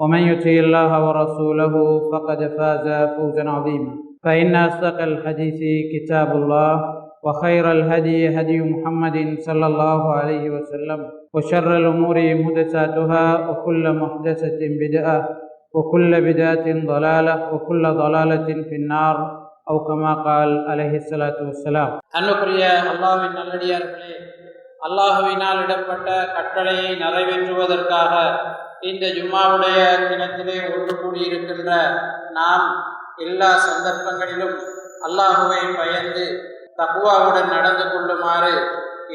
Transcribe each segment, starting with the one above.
ومن يطع الله ورسوله فقد فاز فوزا عظيما فإن أصدق الحديث كتاب الله وخير الهدي هدي محمد صلى الله عليه وسلم وشر الأمور محدثاتها وكل محدثة بدعة وكل بدعة ضلالة وكل ضلالة في النار أو كما قال عليه الصلاة والسلام அன்புக்குரிய அல்லாஹ்வின் நல்லடியார்களே அல்லாஹுவினால் இடப்பட்ட கட்டளையை நிறைவேற்றுவதற்காக இந்த ஜும்மாவுடைய தினத்திலே ஒன்று கூடியிருக்கின்ற நாம் எல்லா சந்தர்ப்பங்களிலும் அல்லாஹுவை பயந்து தக்குவாவுடன் நடந்து கொள்ளுமாறு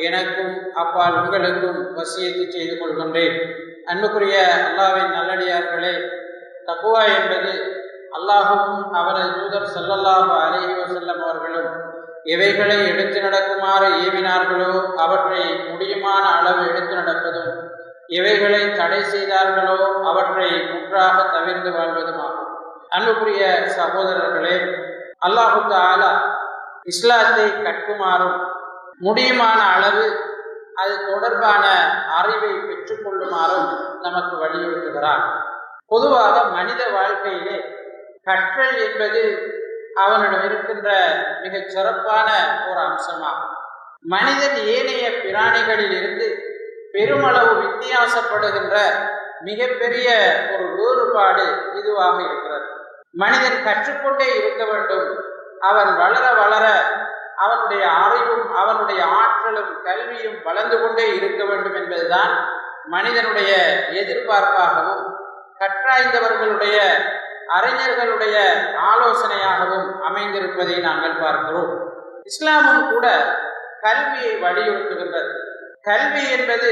எனக்கும் அப்பால் உங்களுக்கும் வசியத்தை செய்து கொள்கின்றேன். அன்புக்குரிய அல்லாவின் நல்லடியார்களே தக்குவா என்பது அல்லாஹும் அவரது தூதர் ஸல்லல்லாஹு அலைஹி வஸல்லம் அவர்களும் எவைகளை எடுத்து நடக்குமாறு ஏவினார்களோ அவற்றை முடியுமான அளவு எடுத்து நடப்பதும் எவைகளை தடை செய்தார்களோ அவற்றை முற்றாக தவிர்ந்து வாழ்வதுமாகும். அன்புக்குரிய சகோதரர்களே அல்லாஹு தாலா இஸ்லாத்தை கற்குமாறும் முடியுமான அளவு அது தொடர்பான அறிவை பெற்றுக்கொள்ளுமாறும் நமக்கு வலியுறுத்துகிறார். பொதுவாக மனித வாழ்க்கையிலே கற்றல் என்பது அவனிடம் இருக்கின்ற மிகச் சிறப்பான ஒரு அம்சமாகும். மனிதன் ஏனைய பிராணிகளில் இருந்து பெருமளவு வித்தியாசப்படுகின்ற மிகப்பெரிய ஒரு வேறுபாடு இதுவாக இருக்கிறது. மனிதன் கற்றுக்கொண்டே இருக்க வேண்டும். அவன் வளர வளர அவனுடைய அறிவும் அவனுடைய ஆற்றலும் கல்வியும் வளர்ந்து கொண்டே இருக்க வேண்டும் என்பதுதான் மனிதனுடைய எதிர்பார்ப்பாகவும் கற்றாய்ந்தவர்களுடைய அறிஞர்களுடைய ஆலோசனையாகவும் அமைந்திருப்பதை நாங்கள் பார்க்கிறோம். இஸ்லாமும் கூட கல்வியை வலியுறுத்துகின்றது. கல்வி என்பது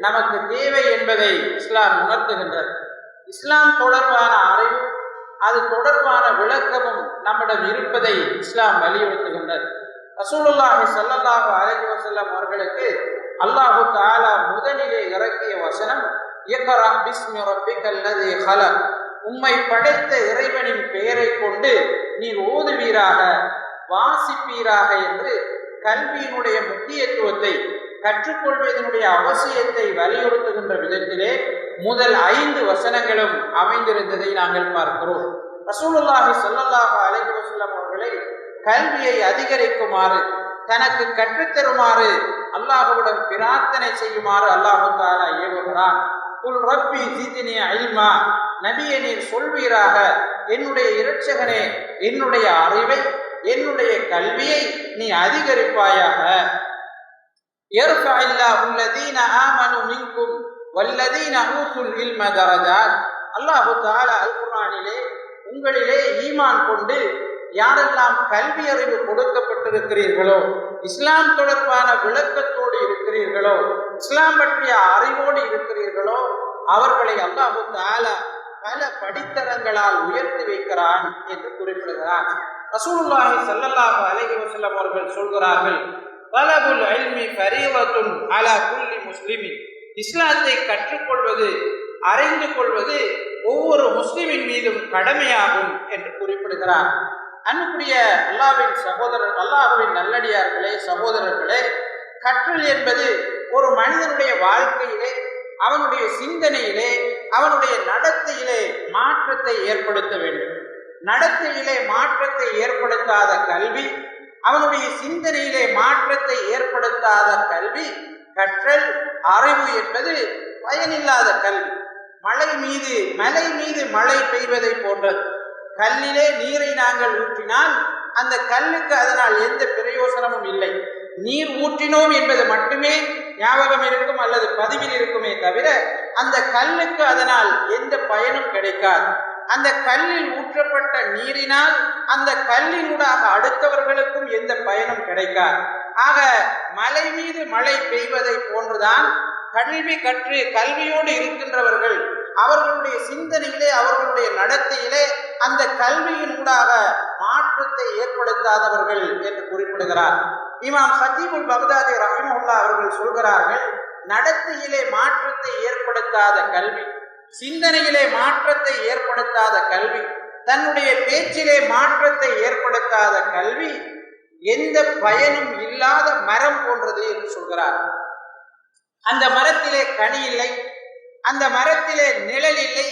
நமக்கு தேவை என்பதை இஸ்லாம் உணர்த்துகின்றது. இஸ்லாம் தொடர்பான அறிவு அது தொடர்பான விளக்கமும் நம்மிடம் இருப்பதை இஸ்லாம் வலியுறுத்துகின்றது. ரசூலுல்லாஹி சல்லல்லாஹு அலைஹி வஸல்லம் அவர்களுக்கு அல்லாஹு தஆலா முதலிலே இறக்கிய வசனம் இயக்கரா பிஸ்மி ரப்பிக்கல்லதி ஹலக். உம்மை படைத்த இறைவனின் பெயரை கொண்டு நீர் ஓதுவீராக வாசிப்பீராக என்று கல்வியினுடைய முக்கியத்துவத்தை கற்றுக்கொள்வதனுடைய அவசியத்தை வலியுறுத்துகின்ற விதத்திலே முதல் ஐந்து வசனங்களும் அமைந்திருந்ததை நாங்கள் பார்க்கிறோம். ரசூலுல்லாஹி ஸல்லல்லாஹு அலைஹி வசல்லம் அவர்களை கல்வியை அதிகரிக்குமாறு தனக்கு கற்றுத்தருமாறு அல்லாஹுவிடம் பிரார்த்தனை செய்யுமாறு அல்லாஹு தாலா ஏவுகிறான் குல் ரப்பி ஜிதினி அல்மா நபியை நீர் சொல்வீராக என்னுடைய இரட்சகனே என்னுடைய அறிவை என்னுடைய கல்வியை நீ அதிகரிப்பாயாக يرفع الله الذين آمنوا منكم والذين أوتوا العلم درجات அல்லாஹு தாலா அல் குர்ஆனிலே உங்களிலே ஈமான் கொண்டு யாரெல்லாம் கல்வி அறிவு கொடுக்கப்பட்டிருக்கிறீர்களோ இஸ்லாம் தொடர்பான விளக்கத்தோடு இருக்கிறீர்களோ இஸ்லாம் பற்றிய அறிவோடு இருக்கிறீர்களோ அவர்களை அல்லாஹு தாலா பல படித்தரங்களால் உயர்த்தி வைக்கிறான் என்று குறிப்பிடுகிறார் ரசூலுல்லாஹி ஸல்லல்லாஹு அலைஹி வஸல்லம் அவர்கள் சொல்கிறார்கள் தலபுல் அல்மி ஃபரீவத்துன் அலா குல்லி முஸ்லிமின். இஸ்லாத்தை கற்றுக்கொள்வது அறிந்து கொள்வது ஒவ்வொரு முஸ்லிமின் மீதும் கடமையாகும் என்று குறிப்பிடுகிறார். அன்புக்குரிய அல்லாவின் சகோதரர் அல்லாஹுவின் நல்லடியார்களே சகோதரர்களே கற்றல் என்பது ஒரு மனிதனுடைய வாழ்க்கையிலே அவனுடைய சிந்தனையிலே அவனுடைய நடத்தையிலே மாற்றத்தை ஏற்படுத்த வேண்டும். நடத்தையிலே மாற்றத்தை ஏற்படுத்தாத கல்வி அவனுடைய சிந்தனையிலே மாற்றத்தை ஏற்படுத்தாத கல்வி கற்றல் அறிவு என்பது பயனில்லாத கல்வி. மலை மீது மலை மீது மழை பெய்வதை போன்றது. கல்லிலே நீரை நாங்கள் ஊற்றினால் அந்த கல்லுக்கு அதனால் எந்த பிரயோசனமும் இல்லை. நீர் ஊற்றினோம் என்பது மட்டுமே ஞாபகம் இருக்கும் அல்லது பதிவில் இருக்குமே தவிர அந்த கல்லுக்கு அதனால் எந்த பயனும் கிடைக்காது. அந்த கல்லில் ஊற்றப்பட்ட நீரினால் அந்த கல்லினூடாக அடுத்தவர்களுக்கும் எந்த பயனும் கிடைக்காது. ஆக மலை மீது மழை பெய்வதை போன்றுதான் கல்வி கற்று கல்வியோடு இருக்கின்றவர்கள் அவர்களுடைய சிந்தனையிலே அவர்களுடைய நடத்தையிலே அந்த கல்வியினூடாக மாற்றத்தை ஏற்படுத்தாதவர்கள் என்று குறிப்பிடுகிறார். இமாம் சத்தீபுல் பக்தாதி ரஹிமுல்லா அவர்கள் சொல்கிறார்கள் நடத்தையிலே மாற்றத்தை ஏற்படுத்தாத கல்வி சிந்தனையிலே மாற்றத்தை ஏற்படுத்தாத கல்வி தன்னுடைய பேச்சிலே மாற்றத்தை ஏற்படுத்தாத கல்வி எந்த பயனும் இல்லாத மரம் போன்றது என்று சொல்கிறார். அந்த மரத்திலே கனி இல்லை அந்த மரத்திலே நிழல் இல்லை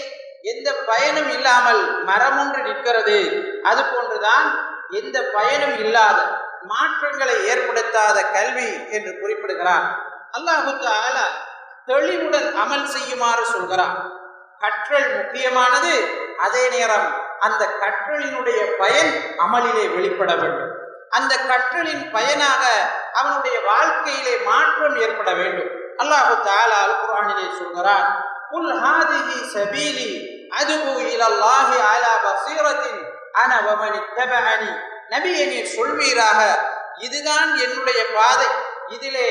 எந்த பயனும் இல்லாமல் மரம் ஒன்று நிற்கிறது. அது போன்றுதான் எந்த பயனும் இல்லாத மாற்றங்களை ஏற்படுத்தாத கல்வி என்று குறிப்பிடுகிறார். அல்லாஹு ஆலா தெளிவுடன் அமல் செய்யுமாறு சொல்கிறான் கற்றல் முக்கியமானது அதே நேரம் அந்த கற்றலினுடைய பயன் அமலிலே வெளிப்பட வேண்டும். அந்த கற்றலின் பயனாக அவனுடைய வாழ்க்கையிலே மாற்றம் ஏற்பட வேண்டும். அல்லாஹு தாலா அல் குர்ஆனிலே சொல்கிறான் குல் ஹாதிஹி சபீலி அதுபு இலல்லாஹி அலா பஸீரத்தின் அன வமன் இத்தபஅனி. நபியே நீர் சொல்வீராக இதுதான் என்னுடைய பாதை. இதிலே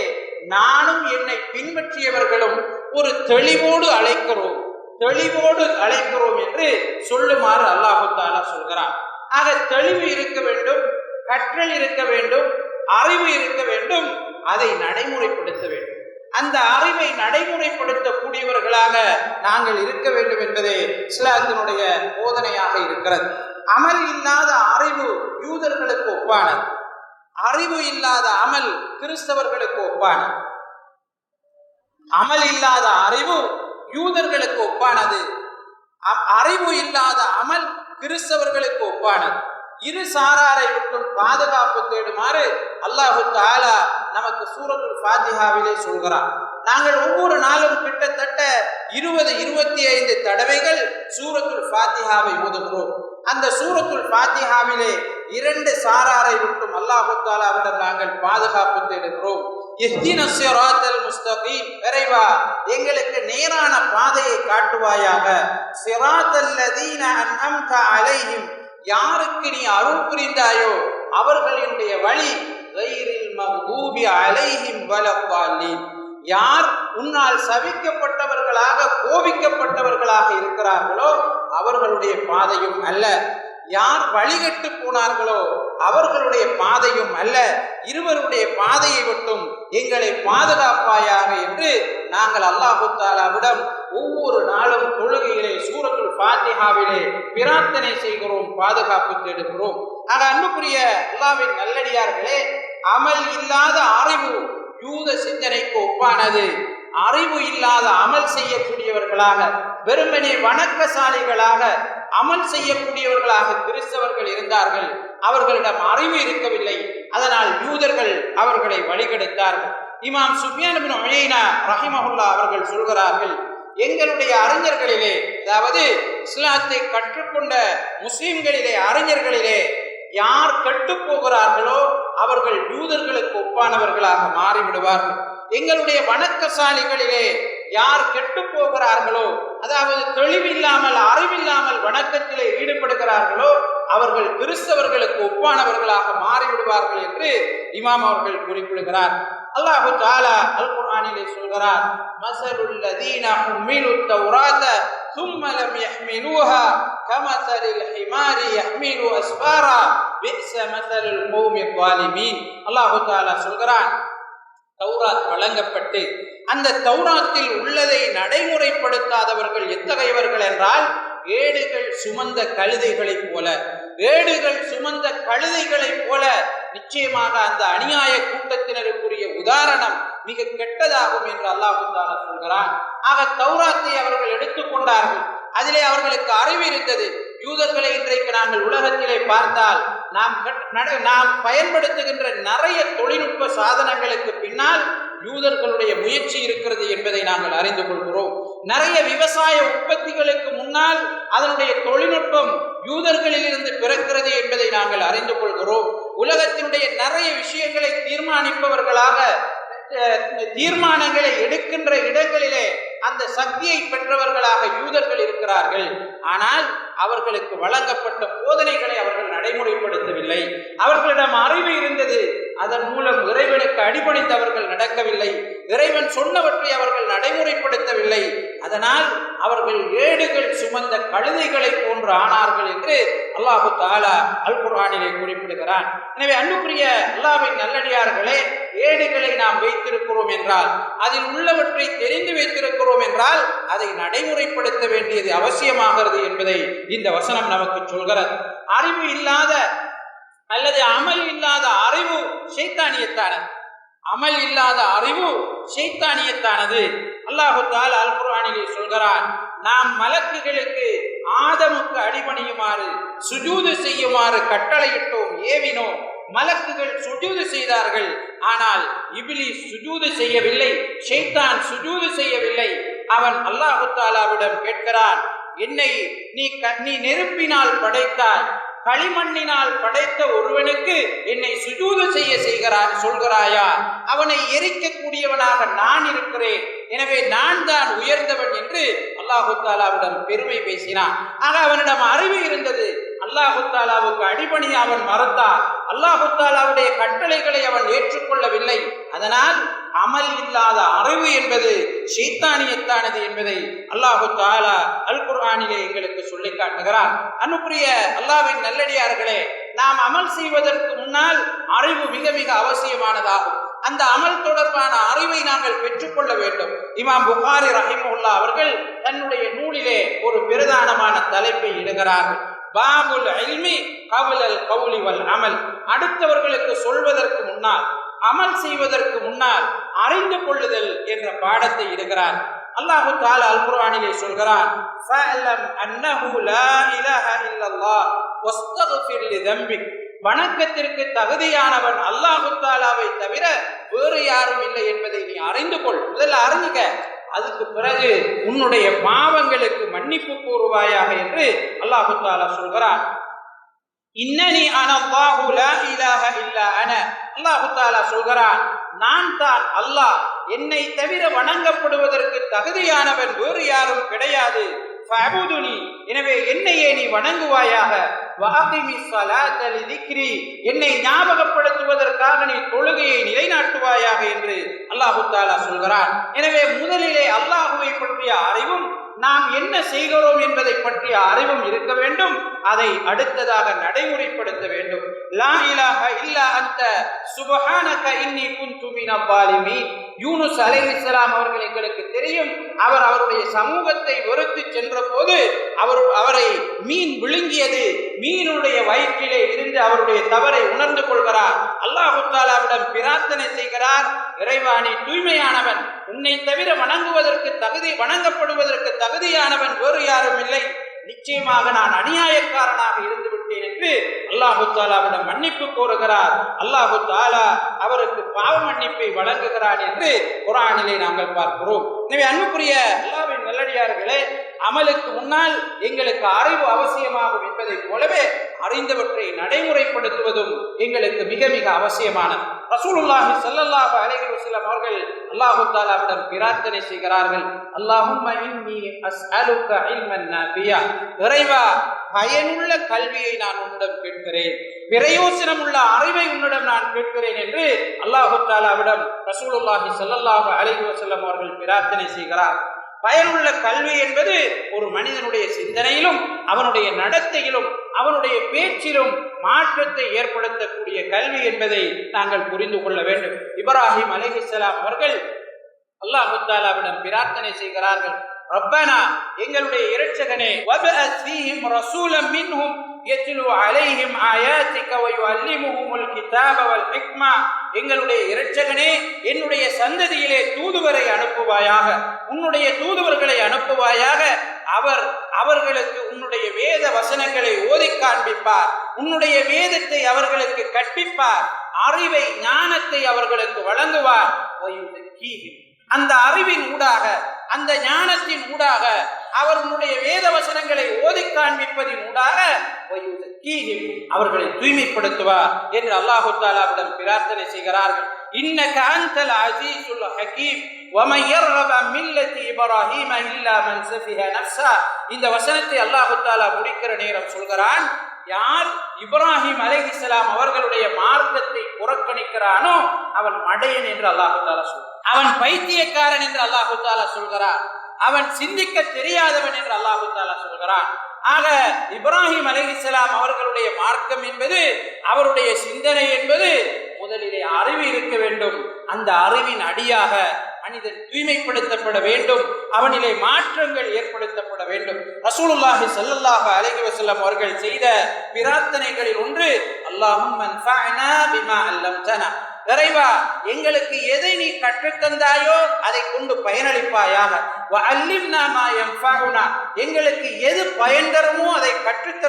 நானும் என்னை பின்பற்றியவர்களும் ஒரு தெளிவோடு அழைக்கிறோம். தெளிவோடு அழைக்கிறோம் என்று சொல்லுமாறு அல்லாஹு தாலா சொல்கிறான். ஆக தெளிவு இருக்க வேண்டும் கற்றல் இருக்க வேண்டும் அறிவு இருக்க வேண்டும் அதை நடைமுறைப்படுத்த வேண்டும். அந்த அறிவை நடைமுறைப்படுத்தக்கூடியவர்களாக நாங்கள் இருக்க வேண்டும் என்பதே இஸ்லாத்தினுடைய போதனையாக இருக்கிறது. அமல் இல்லாத அறிவு யூதர்களுக்கு ஒப்பானது. அறிவு இல்லாத அமல் கிறிஸ்தவர்களுக்கு ஒப்பானது. அமல் இல்லாத அறிவு யூதர்களுக்கு ஒப்பானது. அறிவு இல்லாத அமல் கிறிஸ்தவர்களுக்கு ஒப்பானது. இரு சாராரை விட்டும் பாதுகாப்பு தேடுமாறு அல்லாஹு தாலா நமக்கு சூரத்துல் ஃபாத்திஹாவிலே சொல்கிறார் நாங்கள் ஒவ்வொரு நாளும் கிட்டத்தட்ட இருபது இருபத்தி ஐந்து தடவைகள் சூரத்துல் ஃபாத்திஹாவை ஓதுகிறோம். அந்த சூரத்துல் ஃபாத்திஹாவிலே இரண்டு சாராரை விட்டும் அல்லாஹு தாலாவிடம் நாங்கள் பாதுகாப்பு தேடுகிறோம். இஹ்தின சிராத்தல் இறைவா எங்களுக்கு நேரான பாதையை காட்டுவாயாக. சிராத்தல்லதீன அன்அம்த அலைஹிம் யாருக்கு நீ அருள் புரிந்தாயோ அவர்களினுடைய வழி கைரில் மகூபி அலைஹிம் வலப்பாலீன் யார் உன்னால் சவிக்கப்பட்டவர்களாக கோபிக்கப்பட்டவர்களாக இருக்கிறார்களோ அவர்களுடைய பாதையும் அல்ல. யார் வழிகட்டு போனார்களோ அவர்களுடைய பாதையும் அல்ல. இருவருடைய பாதையை விட்டும் எங்களை பாதுகாப்பாயாக என்று நாங்கள் அல்லாஹு தாலாவிடம் ஒவ்வொரு நாளும் தொழுகையிலே சூரத்துல் பாத்திஹாவிலே பிரார்த்தனை செய்கிறோம் பாதுகாப்பு தேடுகிறோம். ஆக அன்புக்குரிய அல்லாவின் நல்லடியார்களே அமல் இல்லாத அறிவு யூத சிந்தனைக்கு ஒப்பானது. அறிவு இல்லாத அமல் செய்யக்கூடியவர்களாக வெறுமனே வணக்கசாலிகளாக அமல் செய்யக்கூடியவர்களாக கிறிஸ்தவர்கள் இருந்தார்கள். அவர்களிடம் அறிவு இருக்கவில்லை. அதனால் யூதர்கள் அவர்களை வழிகெடுத்தார்கள். இமாம் சுஃபியான் பின் ரஹிமஹுல்லா அவர்கள் சொல்கிறார்கள் எங்களுடைய அறிஞர்களிலே அதாவது இஸ்லாத்தை கற்றுக்கொண்ட முஸ்லிம்களிலே அறிஞர்களிலே யார் கெட்டு போகிறார்களோ அவர்கள் யூதர்களுக்கு ஒப்பானவர்களாக மாறிவிடுவார்கள். எங்களுடைய வணக்கசாலிகளிலே யார் கெட்டு போகிறார்களோ அதாவது தெளிவில்லாமல் அறிவில்லாமல் வணக்கத்திலே ஈடுபடுகிறார்களோ அவர்கள் கிறிஸ்தவர்களுக்கு ஒப்பானவர்களாக மாறிவிடுவார்கள் என்று இமாம் அவர்கள் குறிப்பிடுகிறார் அல்லாஹு தாலா அல் குர்ஆனிலே சொல்கிறார் மசலுல் லதீன ஹுமிலு தௌராத ثم لم يحملوها كمثل الحمار يحمل أسفارا بئس مثل القوم الظالمين அல்லாஹு தாலா சொல்கிறான் தௌராத் வழங்கப்பட்டு அந்த தௌராத்தில் உள்ளதை நடைமுறைப்படுத்தாதவர்கள் எத்தகையவர்கள் என்றால் ஏடுகள் சுமந்த கழுதைகளைப் போல ஏடுகள் சுமந்த கழுதைகளைப் போல நிச்சயமாக அந்த அநியாய கூட்டத்தினருக்குரிய உதாரணம் மிக கெட்டதாகும் என்று அல்லாஹு தாலா சொல்கிறான். ஆக தௌராத்தை அவர்கள் எடுத்துக்கொண்டார்கள் அதிலே அவர்களுக்கு அறிவு இருந்தது. யூதர்களை இன்றைக்கு நாங்கள் உலகத்திலே பார்த்தால் நாம் நட- நாம் பயன்படுத்துகின்ற நிறைய தொழில்நுட்ப சாதனங்களுக்கு பின்னால் யூதர்களுடைய முயற்சி இருக்கிறது என்பதை நாங்கள் அறிந்து கொள்கிறோம். நிறைய விவசாய உற்பத்திகளுக்கு முன்னால் அதனுடைய தொழில்நுட்பம் யூதர்களில் இருந்து பிறக்கிறது என்பதை நாங்கள் அறிந்து கொள்கிறோம். உலகத்தினுடைய நிறைய விஷயங்களை தீர்மானிப்பவர்களாக தீர்மானங்களை எடுக்கின்ற இடங்களிலே அந்த சக்தியை பெற்றவர்களாக யூதர்கள் இருக்கிறார்கள். ஆனால் அவர்களுக்கு வழங்கப்பட்ட போதனைகளை அவர்கள் நடைமுறைப்படுத்தவில்லை. அவர்களிடம் அறிவு இருந்தது. அதன் மூலம் இறைவனுக்கு அடிபணிந்து அவர்கள் நடக்கவில்லை. இறைவன் சொன்னவற்றை அவர்கள் நடைமுறைப்படுத்தவில்லை. அதனால் அவர்கள் ஏடுகள் சுமந்த கழுதைகளை போன்று ஆனார்கள் என்று அல்லாஹு தாலா அல் குர்ஆனிலே குறிப்பிடுகிறான். எனவே அன்புக்குரிய அல்லாவின் நல்லடியார்களே ஏடுகளை நாம் வைத்திருக்கிறோம் என்றால் அதில் உள்ளவற்றை தெரிந்து வைத்திருக்கிறோம் என்றால் அதை நடைமுறைப்படுத்த வேண்டியது அவசியமாகிறது என்பதை இந்த வசனம் நமக்கு சொல்கிறது. அறிவு இல்லாத அல்லது அமல் இல்லாத அறிவு சைத்தானியத்தான அமல் இல்லாத அறிவு சைத்தானியத்தானது? அல்லாஹுத்தால் அல் சொல்கிறான் நாம் மலக்குகளுக்கு ஆதமுக்கு அடிபணியுமாறு சுஜூது செய்யுமாறு கட்டளையிட்டோம் ஏவினோம். மலக்குகள் சுஜூது செய்தார்கள். ஆனால் இபிலி சுஜூது செய்யவில்லை. ஷைத்தான் சுஜூது செய்யவில்லை. அவன் அல்லாஹு தாலாவிடம் கேட்கிறான் என்னை நீ க- நீ நெருப்பினால் படைத்தாய் களிமண்ணினால் படைத்த ஒரு ஒருவனுக்கு என்னை சுஜூது செய்ய செய்கிறாய் சொல்கிறாயா? அவனை எரிக்கக்கூடியவனாக நான் இருக்கிறேன். எனவே நான் தான் உயர்ந்தவன் என்று அல்லாஹு தாலாவிடம் பெருமை பேசினான். ஆக அவனிடம் அறிவு இருந்தது. அல்லாஹு தாலாவுக்கு அடிபணி அவன் மறந்தான் அல்லாஹு தாலாவுடைய கட்டளைகளை அவன் ஏற்றுக்கொள்ளவில்லை. அதனால் அமல் இல்லாத அறிவு என்பது சைத்தானியத்தானது என்பதை அல்லாஹு தாலா அல் குர்ஆனிலே எங்களுக்கு சொல்லி காட்டுகிறார். அன்புக்குரிய அல்லாவின் நல்லடியார்களே நாம் அமல் செய்வதற்கு முன்னால் அறிவு மிக மிக அவசியமானதாகும். அந்த அமல் தொடர்பான அறிவை நாங்கள் பெற்றுக்கொள்ள வேண்டும். இமாம் புகாரி ரஹிமுல்லா அவர்கள் தன்னுடைய நூலிலே ஒரு பிரதானமான தலைப்பை இடுகிறார்கள். பாபுல் அல்மி கவுலல் கவுலி வல் அமல். அடுத்தவர்களுக்கு சொல்வதற்கு முன்னால் அமல் செய்வதற்கு முன்னால் அறிந்து கொள்ளுதல் என்ற பாடத்தை இடுகிறார். அல்லாஹு தாலா அல் குர்ஆனிலே சொல்கிறான் ஃபஅலம் அன்னஹு லா இலாஹ இல்லல்லாஹ் வஸ்தக்ஃபிர் லிதம்பிக். வணக்கத்திற்கு தகுதியானவன் அல்லாஹு தாலாவை தவிர வேறு யாரும் இல்லை என்பதை நீ அறிந்து கொள். முதல்ல அறிஞ்சுக்க. அதுக்கு பிறகு உன்னுடைய பாவங்களுக்கு மன்னிப்பு கூறுவாயாக என்று அல்லாஹு தாலா சொல்கிறான். இன்னனி அனல்லாஹு லா இலாஹ இல்லா அன. அல்லாஹு தாலா சொல்கிறான் நான் தான் அல்லாஹ் என்னை தவிர வணங்கப்படுவதற்கு தகுதியானவன் வேறு யாரும் கிடையாது. எனவே என்னையே நீ வணங்குவாயாக. என்னை ஞாபகப்படுத்துவதற்காக நீ தொழுகையை நிலைநாட்டுவாயாக என்று அல்லாஹு தாலா சொல்கிறான். எனவே முதலிலே அல்லாஹுவை பற்றிய அறிவும் நாம் என்ன செய்கிறோம் என்பதை பற்றிய அறிவும் இருக்க வேண்டும். அதை அடுத்ததாக நடைமுறைப்படுத்த வேண்டும். லா இலாஹ இல்லா அந்த சுபஹானக இன்னி குன்து மினல் ஸாலிமீன் யூனுஸ் அலைஹிஸ்ஸலாம் அவர்கள் எங்களுக்கு தெரியும். அவர் அவருடைய சமூகத்தை வெறுத்து சென்ற போது அவர் அவரை மீன் விழுங்கியது. மீனுடைய வயிற்றிலே இருந்து அவருடைய தவறை உணர்ந்து கொள்கிறார். அல்லாஹு தாலாவிடம் பிரார்த்தனை செய்கிறார். இறைவா தூய்மையானவன். உன்னை தவிர வணங்குவதற்கு தகுதி வணங்கப்படுவதற்கு தகுதியானவன் வேறு யாரும் இல்லை. நிச்சயமாக நான் அநியாயக்காரனாக இருந்து விட்டேன் என்று அல்லாஹு தாலாவிடம் மன்னிப்பு கோருகிறார். அல்லாஹு தாலா அவருக்கு பாவ மன்னிப்பை வழங்குகிறார் என்று குரானிலே நாங்கள் பார்க்கிறோம். எனவே அன்புக்குரிய அல்லாவின் நல்லடியார்களே அமலுக்கு முன்னால் எங்களுக்கு அறிவு அவசியமாகும் என்பதைப் போலவே அறிந்தவற்றை நடைமுறைப்படுத்துவதும் எங்களுக்கு மிக மிக அவசியமானது. ரசூலுல்லாஹி சல்லல்லாஹு அலைஹி வஸல்லம் அவர்கள் அல்லாஹு தஆலாவிடம் பிரார்த்தனை செய்கிறார்கள். அல்லாஹும்ம இன்னி அஸ்அலுக இல்மன் நாஃபியா இறைவா பயனுள்ள கல்வியை நான் உன்னிடம் கேட்கிறேன். பிரயோசனம் உள்ள அறிவை உன்னிடம் நான் கேட்கிறேன் என்று அல்லாஹு தாலாவிடம் ரசூலுல்லாஹி சல்லல்லாஹு அலைஹி வஸல்லம் அவர்கள் பிரார்த்தனை செய்கிறார். பயனுள்ள கல்வி என்பது ஒரு மனிதனுடைய சிந்தனையிலும் அவனுடைய நடத்தையிலும் அவனுடைய பேச்சிலும் மாற்றத்தை ஏற்படுத்தக்கூடிய கல்வி என்பதை நாங்கள் புரிந்து கொள்ள வேண்டும். இப்ராஹிம் அலிஹிஸ்லாம் அவர்கள் அல்லாஹு தாலாவிடம் பிரார்த்தனை செய்கிறார்கள். ரப்பனா எங்களுடைய இரட்சகனே வபஅத் ஃபீஹிம் ரசூலம் மின்ஹும் யத்லு அலைஹிம் ஆயாத்திக வ யுஅல்லிமுஹுமுல் கிதாப வல் ஹிக்மா. எங்களுடைய இரட்சகனே என்னுடைய சந்ததியிலே தூதுவரை அனுப்புவாயாக. உன்னுடைய தூதுவர்களை அனுப்புவாயாக. அவர் அவர்களுக்கு உன்னுடைய வேத வசனங்களை ஓதி காண்பிப்பார். உன்னுடைய வேதத்தை அவர்களுக்கு கற்பிப்பார். அறிவை ஞானத்தை அவர்களுக்கு வழங்குவார். அந்த அறிவின் ஊடாக அந்த ஞானத்தின் ஊடாக அவர்களுடைய வேத வசனங்களை ஓதி காண்பிப்பதின் ஊடாக அவர்களை தூய்மைப்படுத்துவார் என்று அல்லாஹு தாலாவிடம் பிரார்த்தனை செய்கிறார்கள். இன்ன காந்தல் அசீசுல் ஹகீம். ومن يرغب عن ملة إبراهيم إلا من سفه نفسه இந்த வசனத்தை அல்லாஹு தாலா முடிக்கிற நேரம் சொல்கிறான் யார் இப்ராஹிம் அலைஹிஸ்ஸலாம் அவர்களுடைய மார்க்கத்தை புறக்கணிக்கிறானோ அவன் மடையன் என்று அல்லாஹு தாலா சொல் அவன் பைத்தியக்காரன் என்று அல்லாஹு தாலா சொல்கிறான் அவன் சிந்திக்க தெரியாதவன் என்று அல்லாஹு தாலா சொல்கிறான் ஆக இப்ராஹிம் அலைஹிஸ்ஸலாம் அவர்களுடைய மார்க்கம் என்பது அவருடைய சிந்தனை என்பது முதலிலே அறிவு இருக்க வேண்டும் அந்த அறிவின் அடியாக மனிதன் தூய்மைப்படுத்தப்பட வேண்டும். அவனிலே மாற்றங்கள் ஏற்படுத்தப்பட வேண்டும். ரசூலுல்லாஹி சல்லல்லாஹு அலைஹி வஸல்லம் அவர்கள் செய்த பிரார்த்தனைகளில் ஒன்று அல்லாஹும் மன்ஃபஅனா பிமா அல்லம்தனா. விரைவா எங்களுக்கு எதை நீ கற்றுத்தந்தாயோ அதை கொண்டு பயனளிப்பாயாக. அல்லிம்னா மா எங்களுக்கு எது பயன் தருமோ அதை கற்றுத்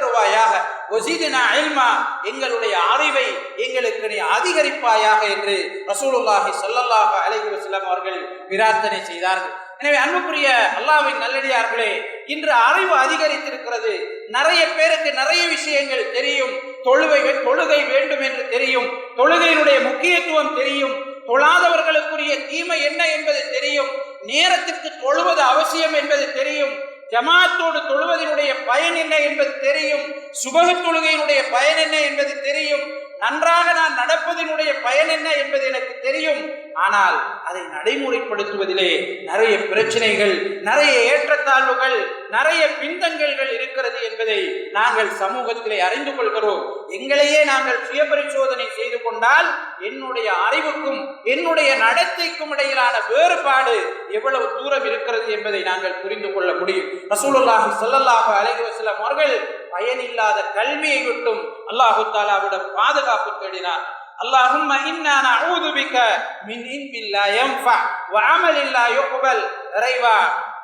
ஒசிதினா இல்மா எங்களுடைய அறிவை எங்களுக்கு நீ அதிகரிப்பாயாக என்று ரசூலுல்லாஹி சொல்லல்லாஹ் அலைஹி வஸல்லம் அவர்கள் பிரார்த்தனை செய்தார்கள். எனவே அன்புக்குரிய அல்லாவின் நல்லடியார்களே இன்று அறிவு அதிகரித்திருக்கிறது. நிறைய பேருக்கு நிறைய விஷயங்கள் தெரியும். தொழுகை தொழுகை வேண்டும் என்று தெரியும். தொழுகையினுடைய முக்கியத்துவம் தெரியும். தொழாதவர்களுக்குரிய தீமை என்ன என்பது தெரியும். நேரத்திற்கு தொழுவது அவசியம் என்பது தெரியும். ஜமாத்தோடு தொழுவதனுடைய பயன் என்ன என்பது தெரியும். சுபக தொழுகையினுடைய பயன் என்ன என்பது தெரியும். நன்றாக நான் நடப்பதனுடைய பயன் என்ன என்பது எனக்கு தெரியும். ஆனால் அதை நடைமுறைப்படுத்துவதிலே நிறைய பிரச்சனைகள் நிறைய ஏற்றத்தாழ்வுகள் நிறைய பின்தங்கல்கள் இருக்கிறது என்பதை நாங்கள் சமூகத்திலே அறிந்து கொள்கிறோம். எங்களையே நாங்கள் சுய பரிசோதனை செய்து கொண்டால் என்னுடைய அறிவுக்கும் என்னுடைய நடத்தைக்கும் இடையிலான வேறுபாடு எவ்வளவு தூரம் இருக்கிறது என்பதை நாங்கள் புரிந்து கொள்ள முடியும். ரசூலுல்லாஹி ஸல்லல்லாஹு அலைஹி சில அவர்கள் பயனில்லாத கல்வியை விட்டும் அல்லாஹு தாலாவிடம் பாதுகாப்பு தேடினார். اللهم إنا نعوذ بك من علم لا ينفع وعمل لا يقبل இறைவா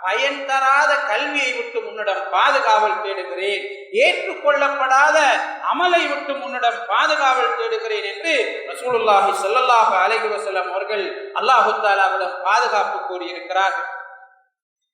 பயன் தராத கல்வியை விட்டு உன்னிடம் பாதுகாவல் தேடுகிறேன் ஏற்றுக்கொள்ளப்படாத அமலை விட்டு உன்னிடம் பாதுகாவல் தேடுகிறேன் என்று ரசூலுல்லாஹி ஸல்லல்லாஹு அலைஹி வஸல்லம் அவர்கள் அல்லாஹு தாலாவிடம் பாதுகாப்பு கோரியிருக்கிறார்கள்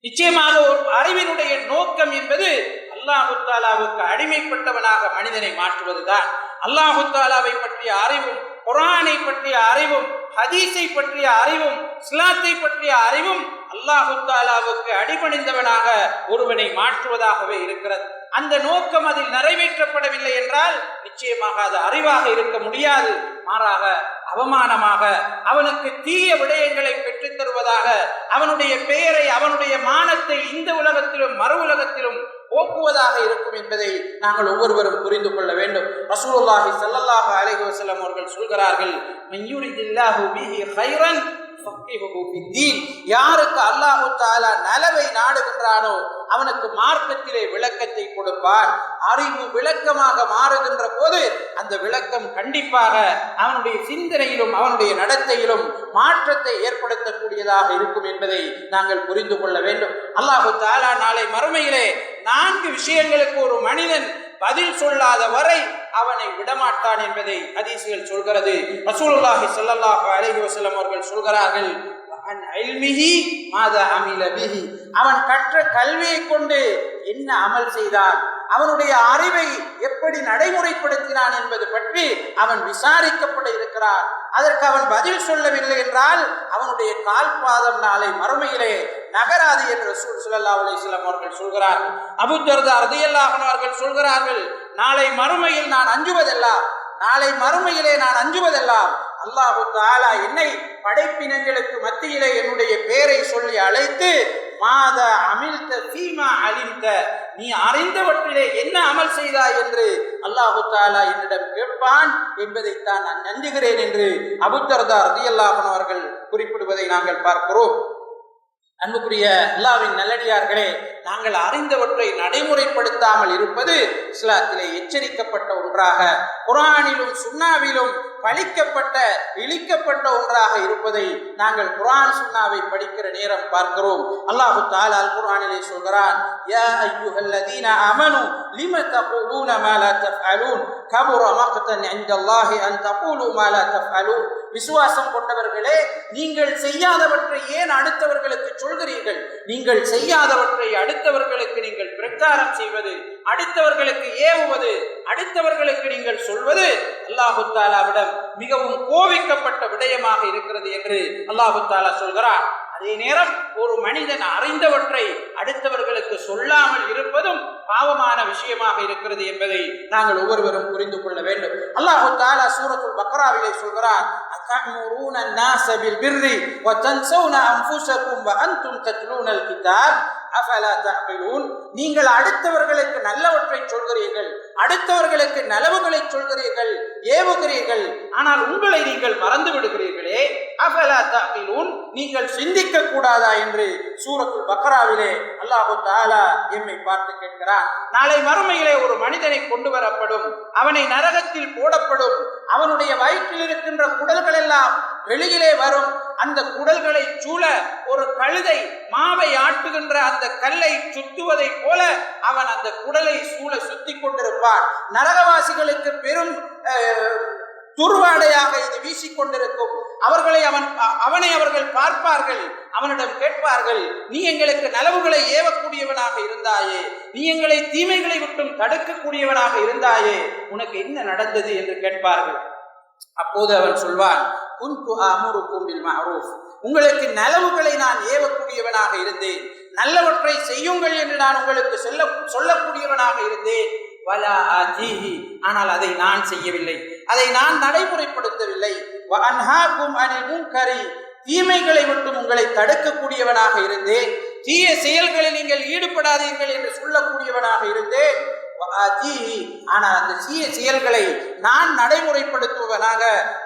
நிச்சயமாக ஒரு அறிவினுடைய நோக்கம் என்பது அல்லாஹு தாலாவுக்கு அடிமைப்பட்டவனாக மனிதனை மாற்றுவதுதான் அல்லாஹு தாலாவை பற்றிய அறிவும் குரானை பற்றிய அறிவும் ஹதீஸை பற்றிய அறிவும் இஸ்லாத்தை பற்றிய அறிவும் அல்லாஹு தாலாவுக்கு அடிபணிந்தவனாக ஒருவனை மாற்றுவதாகவே இருக்கிறது. அந்த நோக்கம் அதில் நிறைவேற்றப்படவில்லை என்றால் நிச்சயமாக அது அறிவாக இருக்க முடியாது. மாறாக அவமானமாக அவனுக்கு தீய விடயங்களை பெற்றுத் தருவதாக அவனுடைய பெயரை அவனுடைய மானத்தை இந்த உலகத்திலும் மறு உலகத்திலும் போக்குவதாக இருக்கும் என்பதை நாங்கள் ஒவ்வொருவரும் புரிந்து கொள்ள வேண்டும். ரசூலுல்லாஹி சல்லல்லாஹு அலைஹி வஸல்லம் அவர்கள் சொல்கிறார்கள் மன் யுரிதில்லாஹு பிஹி கைரன் யாருக்கு அல்லாஹு தாலா நலவை நாடுகின்றானோ அவனுக்கு மார்க்கத்திலே விளக்கத்தை கொடுப்பார். அறிவு விளக்கமாக மாறுகின்ற போது அந்த விளக்கம் கண்டிப்பாக அவனுடைய சிந்தனையிலும் அவனுடைய நடத்தையிலும் மாற்றத்தை ஏற்படுத்தக்கூடியதாக இருக்கும் என்பதை நாங்கள் புரிந்து கொள்ள வேண்டும். அல்லாஹு தாலா நாளை மறுமையிலே நான்கு விஷயங்களுக்கு ஒரு மனிதன் பதில் சொல்லாத வரை அவனை விடமாட்டான் என்பதை ஹதீசுகள் சொல்கிறது. ரசூலுல்லாஹி ஸல்லல்லாஹு அலைஹி வஸல்லம் அவர்கள் சொல்கிறார்கள் அன் அல்மிஹி மாதா அமில பிஹி. அவன் கற்ற கல்வியை கொண்டு என்ன அமல் செய்தான்? அவனுடைய அறிவை எப்படி நடைமுறைப்படுத்தினான் என்பது பற்றி அவன் விசாரிக்கப்பட இருக்கிறான். அதற்கு அவன் பதில் சொல்லவில்லை என்றால் அவனுடைய கால்பாதம் நாளை மறுமையிலே நகராது என்று ரசூல் ஸல்லல்லாஹு அலைஹி அவர்கள் சொல்கிறார்கள் அபுத்தர்தா தர்தா அவர்கள் சொல்கிறார்கள் நாளை மறுமையில் நான் அஞ்சுவதெல்லாம் நாளை மறுமையிலே நான் அஞ்சுவதெல்லாம் அல்லாஹு தாலா என்னை படைப்பினங்களுக்கு மத்தியிலே என்னுடைய பெயரை சொல்லி அழைத்து மாத அமிழ்த்த சீமா அழிந்த நீ அறிந்தவற்றிலே என்ன அமல் செய்தாய் என்று அல்லாஹு தாலா என்னிடம் கேட்பான் என்பதைத்தான் நான் நன்றிகிறேன் என்று அபுத்தர்தா ரதியல்லாஹன் அவர்கள் குறிப்பிடுவதை நாங்கள் பார்க்கிறோம். அன்புக்குரிய அல்லாவின் நல்லடியார்களே நாங்கள் அறிந்தவற்றை நடைமுறைப்படுத்தாமல் இருப்பது இஸ்லாத்திலே எச்சரிக்கப்பட்ட ஒன்றாக. குரானிலும் சுன்னாவிலும் பழிக்கப்பட்ட இழிக்கப்பட்ட ஒன்றாக இருப்பதை நாங்கள் குரான் சுன்னாவை படிக்கிற நேரம் பார்க்கிறோம். அல்லாஹு தாலால் குரானிலே சொல்கிறான் யா அய்யுஹல்லதீன அமனு லிம தகூலூன மா லா தஃஅலூன்? கபுர மக்தன் இன்தல்லாஹி அன் தகூலு மா லா தஃஅலூன். விசுவாசம் கொண்டவர்களே நீங்கள் செய்யாதவற்றை ஏன் அடுத்தவர்களுக்கு சொல்கிறீர்கள்? நீங்கள் செய்யாதவற்றை அடுத்தவர்களுக்கு நீங்கள் பிரச்சாரம் செய்வது அடுத்தவர்களுக்கு ஏவுவது அடுத்தவர்களுக்கு நீங்கள் சொல்வது அல்லாஹு தாலாவிடம் மிகவும் கோவிக்கப்பட்ட விடயமாக இருக்கிறது என்று அல்லாஹு தாலா சொல்கிறார் அதே நேரம் ஒரு மனிதன் அறிந்தவற்றை அடுத்தவர்களுக்கு சொல்லாமல் இருப்பதும் பாவமான விஷயமாக இருக்கிறது என்பதை நாங்கள் ஒவ்வொருவரும் புரிந்து கொள்ள வேண்டும். அல்லாஹு தாலா சூரத்துல் பக்ராவிலே சொல்கிறார் அத்தூரூன நாசபில் பிர்ரி வ தன்சௌன அன்ஃபுசகும் வ அன்தும் தத்லூனல் கிதாப். நீங்கள் அடுத்தவர்களுக்கு நல்லவற்றை சொல்கிறீர்கள். அடுத்தவர்களுக்கு நலவுகளை சொல்கிறீர்கள். ஏவுகிறீர்கள். ஆனால் உங்களை நீங்கள் மறந்து விடுகிறீர்களே. அஃபலா தஅகிலூன் நீங்கள் சிந்திக்க கூடாதா என்று சூரத்துல் பக்ராவிலே அல்லாஹு தாலா எம்மை பார்த்து கேட்கிறார் நாளை மறுமையிலே ஒரு மனிதனை கொண்டு வரப்படும். அவனை நரகத்தில் போடப்படும். அவனுடைய வயிற்றில் இருக்கின்ற குடல்கள் எல்லாம் வெளியிலே வரும். அந்த குடல்களை சூழ ஒரு கழுதை மாவை ஆட்டுகின்ற அந்த கல்லை சுத்துவதை போல அவன் அந்த குடலை சூழ சுத்தி கொண்டிருப்பான். நரகவாசிகளுக்கு பெரும் துர்வாடையாக இது வீசிக்கொண்டிருக்கும் அவர்களை அவன் அ- அவனை அவர்கள் பார்ப்பார்கள். அவனிடம் கேட்பார்கள் நீ எங்களுக்கு நலவுகளை ஏவக்கூடியவனாக இருந்தாயே. நீ எங்களை தீமைகளை விட்டும் தடுக்கக்கூடியவனாக இருந்தாயே. உனக்கு என்ன நடந்தது? என்று கேட்பார்கள். அப்போது அவன் சொல்வான் குன்து அமுருக்கும் பில் மஹரூஃப் உங்களுக்கு நலவுகளை நான் ஏவக்கூடியவனாக இருந்தேன். நல்லவற்றை செய்யுங்கள் என்று நான் உங்களுக்கு சொல்ல சொல்லக்கூடியவனாக இருந்தேன். வலா ஆதீஹி ஆனால் அதை நான் செய்யவில்லை. அதை நான் நடைமுறைப்படுத்தவில்லை. வ அன்ஹாக்கும் அனில் முன்கரி. தீமைகளை மட்டும் உங்களை தடுக்கக்கூடியவனாக இருந்தேன். தீய செயல்களில் நீங்கள் ஈடுபடாதீர்கள் என்று சொல்லக்கூடியவனாக இருந்தேன். ஆனால் அந்த சீய செயல்களை நான் நடைமுறைப்படுத்துவனாக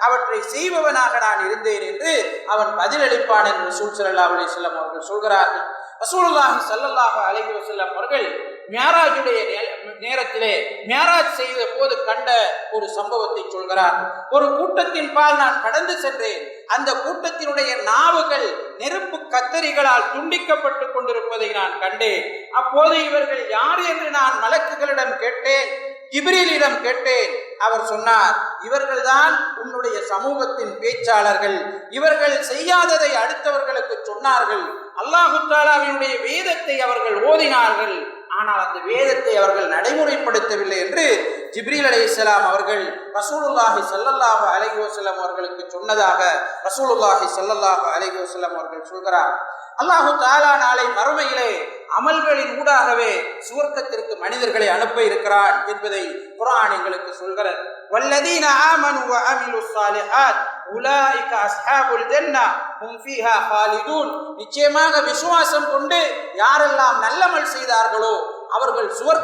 அவற்றை செய்பவனாக நான் இருந்தேன் என்று அவன் பதிலளிப்பான் என்று ரசூல் ஸல்லல்லாஹு அலைஹி வஸல்லம் அவர்கள் சொல்கிறார்கள். ரசூலுல்லாஹி ஸல்லல்லாஹு அலைஹி வசல்லம் அவர்கள் மியாராஜுடைய நேரத்திலே மியாராஜ் செய்த போது கண்ட ஒரு சம்பவத்தை சொல்கிறார். ஒரு கூட்டத்தின் பால் நான் கடந்து சென்றேன். அந்த கூட்டத்தினுடைய நாவுகள் நெருப்பு கத்தரிகளால் துண்டிக்கப்பட்டு கொண்டிருப்பதை நான் கண்டேன். அப்போது இவர்கள் யார் என்று நான் மலக்குகளிடம் கேட்டேன். இப்ரீலிடம் கேட்டேன். அவர் சொன்னார் இவர்கள்தான் உன்னுடைய சமூகத்தின் பேச்சாளர்கள். இவர்கள் செய்யாததை அடுத்தவர்களுக்கு சொன்னார்கள். அல்லாஹு தாலாவினுடைய வேதத்தை அவர்கள் ஓதினார்கள். ஆனால் அந்த வேதத்தை அவர்கள் நடைமுறைப்படுத்தவில்லை என்று ஜிப்ரீல் அலைஹிஸ்ஸலாம் அவர்கள் ரசூலுல்லாஹி சல்லல்லாஹு அலைஹி வஸல்லம் அவர்களுக்கு சொன்னதாக ரசூலுல்லாஹி சல்லல்லாஹு அலைஹி வஸல்லம் அவர்கள் சொல்கிறார். அல்லாஹு தாலா நாளை மறுமையிலே அமல்களின் ஊடாகவே சுவர்க்கத்திற்கு மனிதர்களை அனுப்ப இருக்கிறான் என்பதை குரான் எங்களுக்கு சொல்கிறார் வல்லதீன ஆமனு வ ஸாலிஹாத் உலாயிக அஸ்ஹாபுல் ஜன்னah ஹும் ஃபீஹா ஹாலிதூன். நிச்சயமாக விசுவாசம் கொண்டு யாரெல்லாம் நல்லமல் செய்தார்களோ அவர்கள் சுவர்